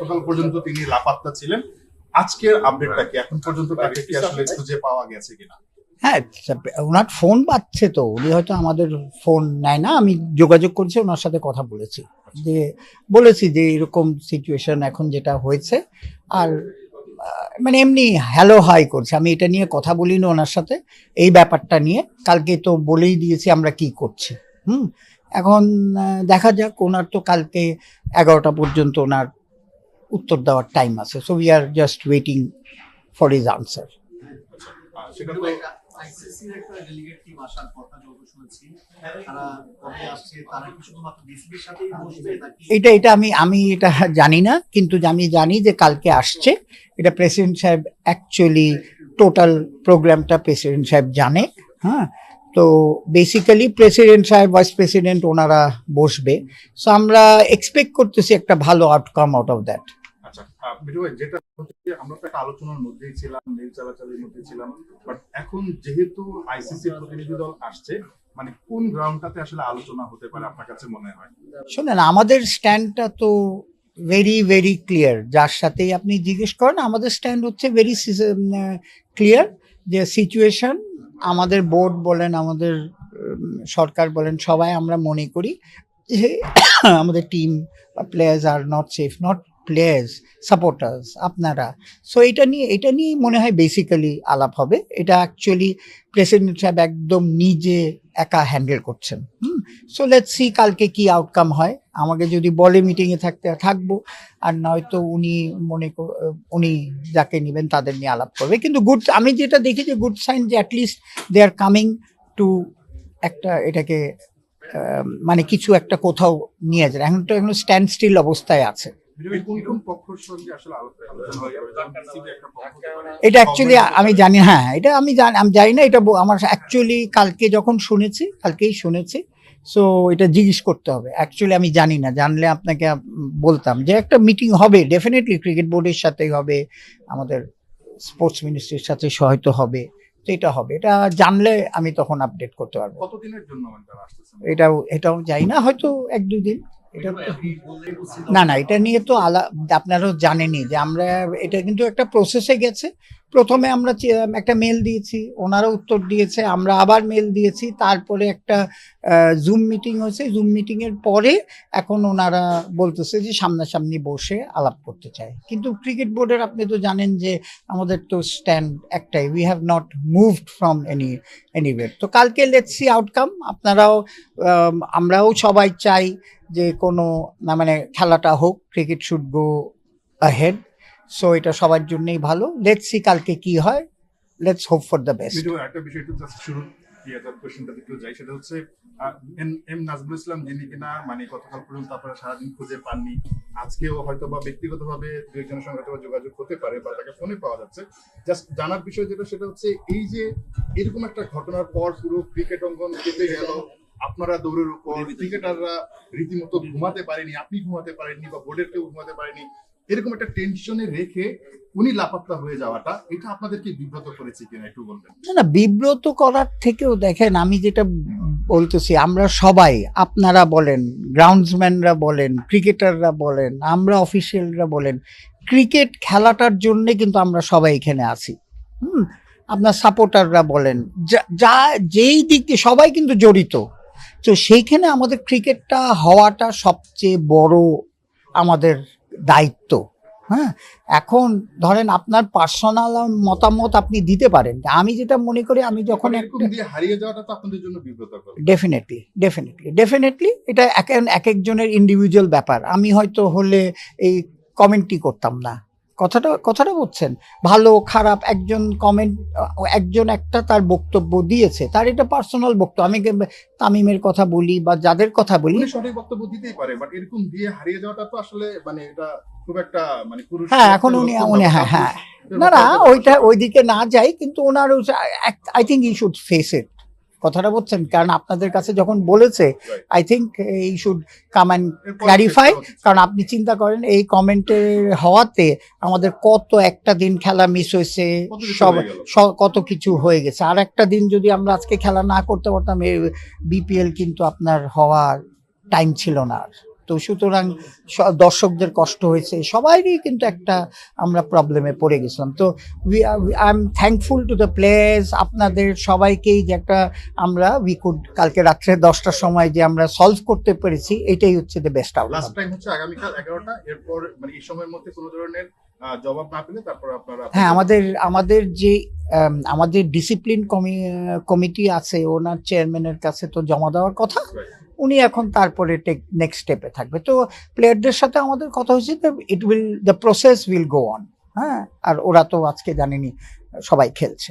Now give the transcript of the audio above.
গতকাল পর্যন্ত তিনি লাপাত্তা ছিলেন। আজকের আপডেটটা কি? এখন পর্যন্ত তাকে কি আসলে খুঁজে পাওয়া গেছে কিনা? হ্যাঁ ওনার ফোন পাচ্ছে তো। উনি হয়তো আমাদের ফোন নেয় না। আমি যোগাযোগ করছি ওনার সাথে কথা বলেছি। যে বলেছি যে এরকম সিচুয়েশন এখন যেটা হয়েছে। আর মানে এমনি হ্যালো হাই করছে। আমি এটা নিয়ে কথা বলিনি ওনার সাথে। এই ব্যাপারটা নিয়ে কালকে তো বলেই দিয়েছি আমরা কি করছি। হুম? এখন দেখা যাক। ওনার তো কালকে এগারোটা পর্যন্ত ওনার উত্তর দেওয়ার টাইম আছে। So we are just waiting for his answer এটা এটা আমি আমি এটা জানি না কিন্তু আমি জানি যে কালকে আসছে। এটা প্রেসিডেন্ট সাহেব অ্যাকচুয়ালি টোটাল প্রোগ্রামটা প্রেসিডেন্ট সাহেব জানে হ্যাঁ? তো বেসিক্যালি প্রেসিডেন্ট সাহেব ভাইস প্রেসিডেন্ট ওনারা বসবে। সো আমরা এক্সপেক্ট করতেছি একটা ভালো আউটকাম আউট অফ দ্যাট যেটা হচ্ছে আমরা তো একটা আলোচনার মধ্যেই ছিলাম মেল চালাচালির মধ্যে ছিলাম বাট এখন যেহেতু আইসিসি প্রতিনিধি দল আসছে মানে কোন গ্রাউন্ডটাতে আসলে আলোচনা হতে পারে আপনার কাছে মনে হয়? শোনেন, আমাদের স্ট্যান্ডটা তো ভেরি ভেরি ক্লিয়ার যার সাথেই আপনি জিজ্ঞেস করেন, আমাদের স্ট্যান্ড হচ্ছে ভেরি ক্লিয়ার যে সিচুয়েশন আমাদের বোর্ড বলেন, আমাদের সরকার বলেন, সবাই আমরা মনে করি যে আমাদের team players are not safe not players supporters আপনারা। সো এটা নিয়ে, এটা নিয়েই মনে হয় বেসিক্যালি আলাপ হবে। এটা অ্যাকচুয়ালি প্রেসিডেন্ট সাহেব একদম নিজে একা হ্যান্ডেল করছেন। হুম? সো লেটস সি কালকে কি আউটকাম হয়। আমাকে যদি বলে মিটিংয়ে থাকতে, থাকব। আর নয়তো উনি মনে উনি যাকে নেবেন তাদের নিয়ে আলাপ করবে। কিন্তু গুড আমি যেটা দেখি যে গুড সাইন যে at least they are coming to একটা, এটাকে মানে কিছু একটা কোথাও নিয়ে যায় এখন তো এখন স্ট্যান্ড স্টিল অবস্থায় আছে। পারে। এটা অ্যাকচুয়ালি আমি জানি হ্যাঁ এটা আমি জানি আমি জানি না এটা ব- আমার অ্যাকচুয়ালি কালকে যখন শুনেছি কালকেই শুনেছি সো এটা জিজ্ঞেস করতে হবে। অ্যাকচুয়ালি আমি জানি না জানলে আপনাকে বলতাম যে একটা মিটিং হবে ডেফিনেটলি ক্রিকেট বোর্ডের সাথেই হবে আমাদের স্পোর্টস মিনিস্ট্রির সাথে হয়তো হবে তো এটা হবে। এটা জানলে আমি তখন আপডেট করতে পারব। কতদিনের জন্য মানে এটাও এটাও যাই না হয়তো এক দুই দিন এটা না না এটা নিয়ে তো আলা আপনারাও জানেনই যে আমরা এটা কিন্তু একটা প্রসেসে গেছে। প্রথমে আমরা একটা মেল দিয়েছি, ওনারা উত্তর দিয়েছে, আমরা আবার মেল দিয়েছি, তারপরে একটা জুম মিটিং হয়েছে জুম মিটিং এর পরে এখন ওনারা বলতেছে যে সামনাসামনি বসে আলাপ করতে চায়। কিন্তু ক্রিকেট বোর্ডের আপনি তো জানেন যে আমাদের তো স্ট্যান্ড একটাই we have not moved from any anyway তো কালকে লেটস আউটকাম আপনারাও আমরাও সবাই চাই যে কোনো, না মানে খেলাটা হোক cricket should go ahead so এটা সবার জন্যই ভালো। লেটস সি কালকে কি হয়। Let's hope for the best একটা বিষয় একটু শুরু যাই। সেটা হচ্ছে এম ইসলাম যিনি কিনা মানে পর্যন্ত খুঁজে পাননি। আজকেও হয়তো বা ব্যক্তিগতভাবে সঙ্গে যোগাযোগ হতে পারে বা তাকে ফোনে পাওয়া যাচ্ছে। জাস্ট জানার বিষয় যেটা, সেটা হচ্ছে এই যে এরকম একটা ঘটনার পর পুরো ক্রিকেট অঙ্গন কেঁপে গেল। আপনারা দৌড়ের উপর ক্রিকেটাররা রীতিমতো ঘুমাতে পারেনি, আপনি ঘুমাতে পারেননি বা বোর্ডের কেউ ঘুমাতে পারেনি। এরকম একটা টেনশনে রেখে উনি লাপাত্তা হয়ে যাওয়াটা, এটা আপনাদেরকে বিব্রত করেছে কিনা একটু বলবেন? না না, বিব্রত করার থেকেও দেখেন, আমি যেটা বলতেছি, আমরা সবাই, আপনারা বলেন গ্রাউন্ডসম্যানরা বলেন ক্রিকেটাররা বলেন, আমরা অফিসিয়ালরা বলেন ক্রিকেট খেলাটার জন্যে কিন্তু আমরা সবাই এখানে আছি। হুম, আপনার সাপোর্টাররা বলেন, যা- যেই দিক দিয়ে সবাই কিন্তু জড়িত। তো সেইখানে আমাদের ক্রিকেটটা হওয়াটা সবচেয়ে বড় আমাদের দায়িত্ব হ্যাঁ? এখন ধরেন আপনার পার্সোনাল মতামত আপনি দিতে পারেন। আমি যেটা মনে করি আমি যখন একটু হারিয়ে যাওয়াটা তো আপনাদের জন্য বিব্রতকর। ডেফিনেটলি ডেফিনেটলি ডেফিনেটলি এটা এক এক একজনের ইন্ডিভিজুয়াল ব্যাপার। আমি হয়তো হলে এই কমেন্টই করতাম না। কথাটা কথাটা বলছেন। ভালো খারাপ একজন কমেন্ট একজন একটা তার বক্তব্য দিয়েছে। তার এটা পার্সোনাল বক্তব্য। আমি তামিমের কথা বলি বা যাদের কথা বলি সঠিক বক্তব্য দিতেই পারে বাট এরকম দিয়ে হারিয়ে যাওয়াটা তো আসলে মানে এটা খুব একটা মানে হ্যাঁ এখন উনি উনি হ্যাঁ হ্যাঁ। না না ওইটা ওইদিকে না যাই কিন্তু ওনার I think he should face it কথাটা বলছেন কারণ আপনাদের কাছে যখন বলেছে I think he should come and clarify কারণ আপনি চিন্তা করেন এই কমেন্টের হওয়াতে আমাদের কত একটা দিন খেলা মিস হয়েছে সব কত কিছু হয়ে গেছে। আর একটা দিন যদি আমরা আজকে খেলা না করতে পারতাম বিপিএল কিন্তু আপনার হওয়ার টাইম ছিল না আর। তো সুতরাং দর্শকদের কষ্ট হয়েছে। সবাইরই কিন্তু একটা আমরা প্রবলেমে পড়ে গেছিলাম। তো we I am thankful to the place আপনাদের সবাইকেই যে একটা আমরা উই কুড কালকে রাত্রে দশটার সময় যে আমরা সলভ করতে পেরেছি, এটাই হচ্ছে the best last outcome time হচ্ছে আগামীকাল এগারোটা, এরপর মানে এই সময়ের মধ্যে কোনো ধরনের জবাব না পেলে তারপর আপনারা হ্যাঁ আমাদের আমাদের যে আমাদের ডিসিপ্লিন কমিটি আছে ওনার চেয়ারম্যানের কাছে তো জমা দেওয়ার কথা। উনি এখন তারপরে নেক্সট স্টেপে থাকবে। তো প্লেয়ারদের সাথে আমাদের কথা হয়েছে it will the process will go on হ্যাঁ? আর ওরা তো আজকে জানেনি সবাই খেলছে।